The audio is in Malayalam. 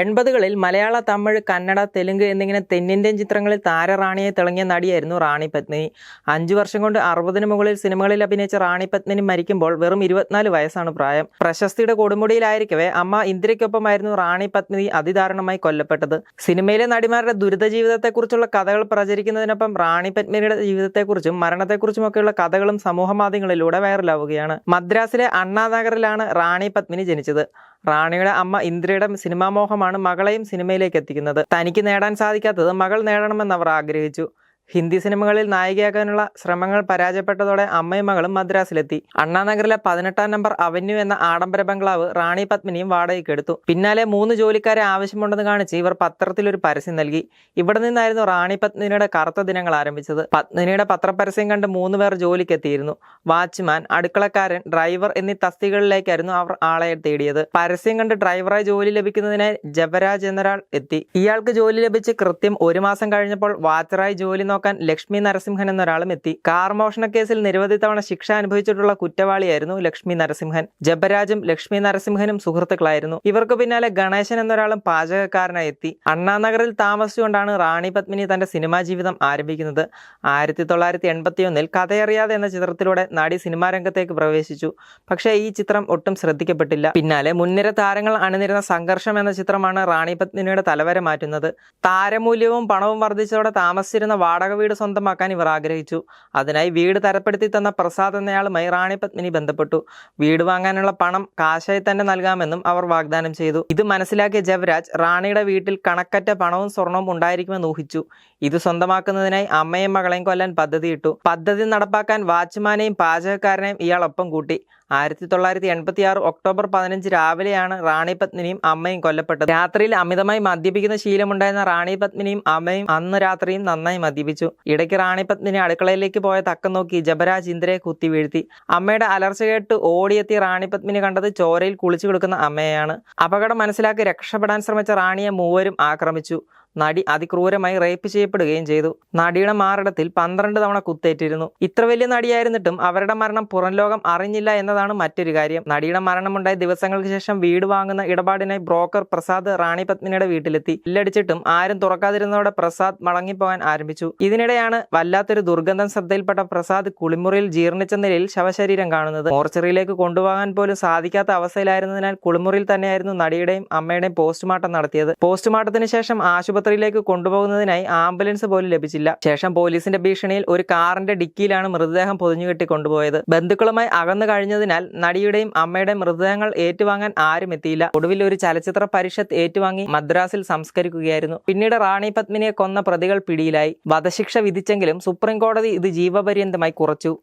എൺപതുകളിൽ മലയാള തമിഴ് കന്നഡ തെലുങ്ക് എന്നിങ്ങനെ തെന്നിന്ത്യൻ ചിത്രങ്ങളിൽ താരറാണിയെ തിളങ്ങിയ നടിയായിരുന്നു റാണി പത്നി അഞ്ചു വർഷം കൊണ്ട് അറുപതിന് മുകളിൽ സിനിമകളിൽ അഭിനയിച്ച റാണി പത്മിനി മരിക്കുമ്പോൾ വെറും ഇരുപത്തിനാല് വയസ്സാണ് പ്രായം. പ്രശസ്തിയുടെ കൊടുമുടിയിലായിരിക്കവേ അമ്മ ഇന്ദിരയ്ക്കൊപ്പമായിരുന്നു റാണി പത്മിനി അതിദാരുണമായി കൊല്ലപ്പെട്ടത്. സിനിമയിലെ നടിമാരുടെ ദുരിത ജീവിതത്തെക്കുറിച്ചുള്ള കഥകൾ പ്രചരിക്കുന്നതിനൊപ്പം റാണി പത്മിനിയുടെ ജീവിതത്തെക്കുറിച്ചും മരണത്തെക്കുറിച്ചുമൊക്കെയുള്ള കഥകളും സമൂഹ മാധ്യമങ്ങളിലൂടെ വൈറലാവുകയാണ് മദ്രാസിലെ അണ്ണാനഗറിലാണ് റാണി പത്മിനി ജനിച്ചത്. റാണിയുടെ അമ്മ ഇന്ദ്രയുടെ സിനിമാമോഹമാണ് മകളെയും സിനിമയിലേക്ക് എത്തിക്കുന്നത്. തനിക്ക് നേടാൻ സാധിക്കാത്തത് മകൾ നേടണമെന്ന് അവർ ആഗ്രഹിച്ചു. ഹിന്ദി സിനിമകളിൽ നായികയാക്കാനുള്ള ശ്രമങ്ങൾ പരാജയപ്പെട്ടതോടെ അമ്മയും മകളും മദ്രാസിലെത്തി. അണ്ണാനഗറിലെ പതിനെട്ടാം നമ്പർ അവന്യൂ എന്ന ആഡംബര ബംഗ്ലാവ് റാണി പത്മിനിയും വാടകയ്ക്ക് എടുത്തു. പിന്നാലെ മൂന്ന് ജോലിക്കാരെ ആവശ്യമുണ്ടെന്ന് കാണിച്ച് ഇവർ പത്രത്തിൽ ഒരു പരസ്യം നൽകി. ഇവിടെ നിന്നായിരുന്നു റാണി പത്മിനിയുടെ കറുത്ത ദിനങ്ങൾ ആരംഭിച്ചത്. പത്മിനിയുടെ പത്രപരസ്യം കണ്ട് മൂന്ന് പേർ ജോലിക്കെത്തിയിരുന്നു. വാച്ച്മാൻ അടുക്കളക്കാരൻ ഡ്രൈവർ എന്നീ തസ്തികകളിലേക്കായിരുന്നു അവർ ആളെ തേടിയത്. പരസ്യം കണ്ട് ഡ്രൈവറായി ജോലി ലഭിക്കുന്നതിനായി ജബരാജ് എന്നൊരാൾ എത്തി. ഇയാൾക്ക് ജോലി ലഭിച്ച് കൃത്യം ഒരു മാസം കഴിഞ്ഞപ്പോൾ വാച്ചറായി ജോലി നോക്കാൻ ലക്ഷ്മി നരസിംഹൻ എന്നൊരാളും എത്തി. കാർ മോഷണ കേസിൽ നിരവധി തവണ ശിക്ഷ അനുഭവിച്ചിട്ടുള്ള കുറ്റവാളിയായിരുന്നു ലക്ഷ്മി നരസിംഹൻ. ജബരാജും ലക്ഷ്മി നരസിംഹനും സുഹൃത്തുക്കളായിരുന്നു. ഇവർക്ക് പിന്നാലെ ഗണേശൻ എന്നൊരാളും പാചകക്കാരനായി എത്തി. അണ്ണാനഗറിൽ താമസിച്ചുകൊണ്ടാണ് റാണി പത്മിനി തന്റെ സിനിമാ ജീവിതം ആരംഭിക്കുന്നത്. ആയിരത്തി തൊള്ളായിരത്തി എൺപത്തിയൊന്നിൽ കഥയറിയാതെ എന്ന ചിത്രത്തിലൂടെ നടി സിനിമാ രംഗത്തേക്ക് പ്രവേശിച്ചു. പക്ഷേ ഈ ചിത്രം ഒട്ടും ശ്രദ്ധിക്കപ്പെട്ടില്ല. പിന്നാലെ മുൻനിര താരങ്ങൾ അണിനിരുന്ന സംഘർഷം എന്ന ചിത്രമാണ് റാണി പത്മിനിയുടെ തലവരെ മാറ്റുന്നത്. താരമൂല്യവും പണവും വർദ്ധിച്ചതോടെ താമസിച്ചിരുന്ന വാടക വീട് സ്വന്തമാക്കാൻ ഇവർ ആഗ്രഹിച്ചു. അതിനായി വീട് തരപ്പെടുത്തി തന്ന പ്രസാദ് എന്നയാൾ മൈറാണി പത്മിനി ബന്ധപ്പെട്ടു. വീട് വാങ്ങാനുള്ള പണം കാശായി തന്നെ നൽകാമെന്നും അവർ വാഗ്ദാനം ചെയ്തു. ഇത് മനസ്സിലാക്കിയ ജവരാജ് റാണിയുടെ വീട്ടിൽ കണക്കറ്റ പണവും സ്വർണവും ഉണ്ടായിരിക്കുമെന്ന് ഊഹിച്ചു. ഇത് സ്വന്തമാക്കുന്നതിനായി അമ്മയും മകളെയും കൊല്ലാൻ പദ്ധതിയിട്ടു. പദ്ധതി നടപ്പാക്കാൻ വാച്ച്മാനെയും പാചകക്കാരനെയും ഇയാൾ ഒപ്പം കൂട്ടി. ആയിരത്തി തൊള്ളായിരത്തി എൺപത്തി ആറ് ഒക്ടോബർ പതിനഞ്ച് രാവിലെയാണ് റാണി പത്മിനിയും അമ്മയും കൊല്ലപ്പെട്ടത്. രാത്രിയിൽ അമിതമായി മദ്യപിക്കുന്ന ശീലമുണ്ടായിരുന്ന റാണി പത്മിനിയും അമ്മയും അന്ന് രാത്രിയും നന്നായി മദ്യപിച്ചു. ഇടയ്ക്ക് റാണി പത്മിനി അടുക്കളയിലേക്ക് പോയ തക്കം നോക്കി ജബരാജ് ഇന്ദ്രയെ കുത്തി വീഴ്ത്തി. അമ്മയുടെ അലർച്ച കേട്ട് ഓടിയെത്തി റാണി പത്മിനി കണ്ടത് ചോരയിൽ കുളിച്ചു കൊടുക്കുന്ന അമ്മയാണ് അപകടം മനസ്സിലാക്കി രക്ഷപ്പെടാൻ ശ്രമിച്ച റാണിയെ മൂവരും ആക്രമിച്ചു. നടി അതിക്രൂരമായി റേപ്പ് ചെയ്യപ്പെടുകയും ചെയ്തു. നടിയുടെ മാറിടത്തിൽ പന്ത്രണ്ട് തവണ കുത്തേറ്റിരുന്നു. ഇത്ര വലിയ നടിയായിരുന്നിട്ടും അവരുടെ മരണം പുറം ലോകം അറിഞ്ഞില്ല എന്നതാണ് മറ്റൊരു കാര്യം. നടിയുടെ മരണമുണ്ടായ ദിവസങ്ങൾക്ക് ശേഷം വീട് വാങ്ങുന്ന ഇടപാടിനായി ബ്രോക്കർ പ്രസാദ് റാണി പത്മിനിയുടെ വീട്ടിലെത്തി. ഇല്ലടിച്ചിട്ടും ആരും തുറക്കാതിരുന്നതോടെ പ്രസാദ് മടങ്ങിപ്പോകാൻ ആരംഭിച്ചു. ഇതിനിടെയാണ് വല്ലാത്തൊരു ദുർഗന്ധം ശ്രദ്ധയിൽപ്പെട്ട പ്രസാദ് കുളിമുറിയിൽ ജീർണിച്ച നിലയിൽ ശവശരീരം കാണുന്നത്. മോർച്ചറിയിലേക്ക് കൊണ്ടുപോകാൻ പോലും സാധിക്കാത്ത അവസ്ഥയിലായിരുന്നതിനാൽ കുളിമുറിയിൽ തന്നെയായിരുന്നു നടിയുടെയും അമ്മയുടെയും പോസ്റ്റ്മോർട്ടം നടത്തിയത്. പോസ്റ്റ്മോർട്ടത്തിന് ശേഷം ആശുപത്രിയിലേക്ക് കൊണ്ടുപോകുന്നതിനായി ആംബുലൻസ് പോലും ലഭിച്ചില്ല. ശേഷം പോലീസിന്റെ ഭീഷണിയിൽ ഒരു കാറിന്റെ ഡിക്കിയിലാണ് മൃതദേഹം പൊതിഞ്ഞുകെട്ടി കൊണ്ടുപോയത്. ബന്ധുക്കളുമായി അകന്നു കഴിഞ്ഞതിനാൽ നടിയുടെയും അമ്മയുടെയും മൃതദേഹങ്ങൾ ഏറ്റുവാങ്ങാൻ ആരും എത്തിയില്ല. ഒടുവിൽ ഒരു ചലച്ചിത്ര പരിഷത്ത് ഏറ്റുവാങ്ങി മദ്രാസിൽ സംസ്കരിക്കുകയായിരുന്നു. പിന്നീട് റാണി പത്മിനിയെ കൊന്ന പ്രതികൾ പിടിയിലായി. വധശിക്ഷ വിധിച്ചെങ്കിലും സുപ്രീം കോടതി ഇത് ജീവപര്യന്തമായി കുറച്ചു.